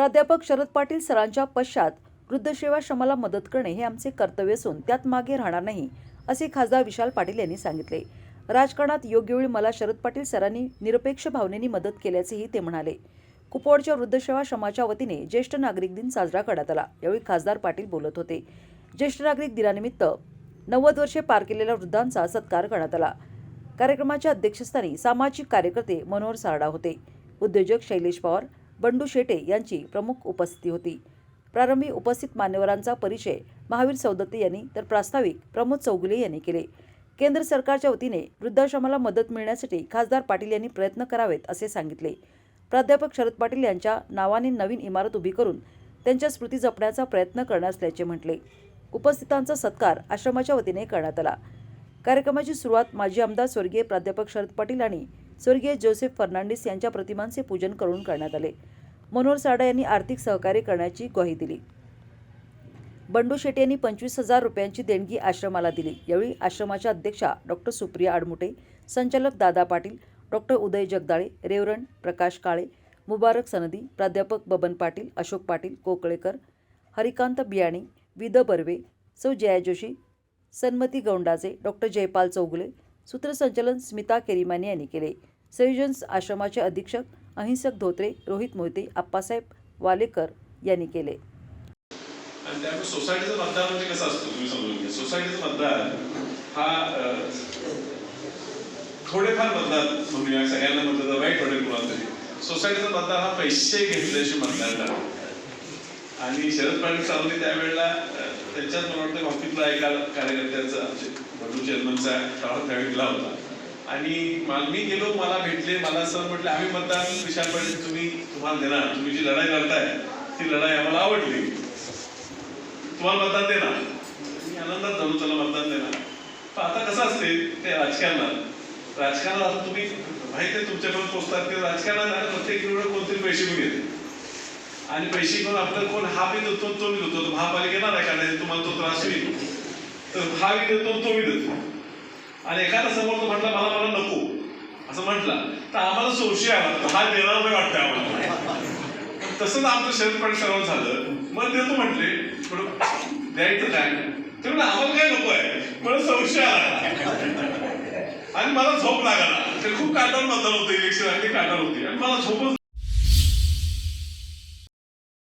प्राध्यापक शरद पाटील सरांच्या पश्चात वृद्धसेवाश्रमाला मदत करणे हे आमचे कर्तव्य असून त्यात मागे राहणार नाही असे खासदार विशाल पाटील यांनी सांगितले. राजकारणात योग्य वेळी मला शरद पाटील सरांनी निरपेक्ष भावनेने मदत केल्याचेही ते म्हणाले. कुपवाडच्या वृद्धसेवाश्रमाच्या वतीने ज्येष्ठ नागरिक दिन साजरा करण्यात आला यावेळी खासदार पाटील बोलत होते. ज्येष्ठ नागरिक दिनानिमित्त नव्वद वर्षे पार केलेल्या वृद्धांचा सत्कार करण्यात आला. कार्यक्रमाच्या अध्यक्षस्थानी सामाजिक कार्यकर्ते मनोहर सारडा होते. उद्योजक शैलेश पवार बंडू शेटे यांची प्रमुख उपस्थिती होती. प्रारंभी उपस्थित मान्यवरांचा परिचय महावीर सौदत्ते यांनी तर प्रास्ताविक प्रमोद चौगुले यांनी केले. केंद्र सरकारच्या वतीने वृद्धाश्रमाला मदत मिळण्यासाठी खासदार पाटील यांनी प्रयत्न करावेत असे सांगितले. प्राध्यापक शरद पाटील यांच्या नावाने नवीन इमारत उभी करून त्यांच्या स्मृती जपण्याचा प्रयत्न करणार असल्याचे म्हटले. उपस्थितांचा सत्कार आश्रमाच्या वतीने करण्यात आला. कार्यक्रमाची सुरुवात माजी आमदार स्वर्गीय प्राध्यापक शरद पाटील आणि स्वर्गीय जोसेफ फर्नांडिस यांच्या प्रतिमांचे पूजन करून करण्यात आले. मनोहर साडा यांनी आर्थिक सहकार्य करण्याची ग्वाही दिली. बंडू शेट्टी यांनी पंचवीस हजार रुपयांची देणगी आश्रमाला दिली. यावेळी आश्रमाच्या अध्यक्षा डॉक्टर सुप्रिया आडमुटे संचालक दादा पाटील डॉक्टर उदय जगदाळे रेवरण प्रकाश काळे मुबारक सनदी प्राध्यापक बबन पाटील अशोक पाटील कोकळेकर हरिकांत बियाणी विद बर्वे सौ जया जोशी सन्मती गौंडाजे डॉक्टर जयपाल चौगुले सूत्रसंचलन स्मिता केरिमानी यांनी केले. संयोजन आश्रमाचे अधीक्षक अहिंसक धोत्रे रोहित मोहिते आप्पासाहेब वालेकर यांनी केले. आणि त्यामुळे सोसायटीचं मतदान म्हणजे कसं असतो तुम्ही समजून घ्या. सोसायटीचं मतदान हा थोडेफार मतदान म्हणूया. सगळ्यांना मतदान वाईट वाटेल कुणाला तरी. सोसायटीचं मतदान हा पैसे घेतल्याशी मतदान आणि शरद पाटील सावंत त्यावेळेला त्यांच्यात मला वाटतं ऑफिसला एका कार्यकर्त्याचा आमचे बंडू चेअरमनचा टाळा त्यावेळी दिला होता. आणि मी गेलो मला भेटले मला सर म्हटले आम्ही मतदान विशाल पाटील तुम्ही तुम्हाला देणार. तुम्ही जी लढाई लढताय ती लढाई आम्हाला आवडली. तुम्हाला मतदान देणार. मी आनंदात झालो त्याला मतदान देणार. पण आता कसं असते ते राजकारणात. राजकारणात आता तुम्ही माहिती आहे तुमच्याकडून पोचतात की राजकारणात प्रत्येक वेळेला कोणतरी पैसे घेऊन येते. आणि पैसे घेऊन आपल्याला कोण हा बी देतो तो मी देतो. तो नाही करायचं तुम्हाला तो त्रास होईल. तर हा बी देतो तो मी देतो. आणि एखादा समोर तो म्हटला मला मला नको. असं म्हटला तर आम्हाला संशय आला हा देणार नाही वाटतं आम्हाला. तसंच आमचं शरीर पण सर्व झालं. मग देतो म्हटले पण द्यायचं काय? ते म्हणलं आम्हाला काय नको आहे? पण संशय आला आणि मला झोप लागला ते खूप काटावर मतदार होते इलेक्शन आणि काटावर होती. आणि मला झोपच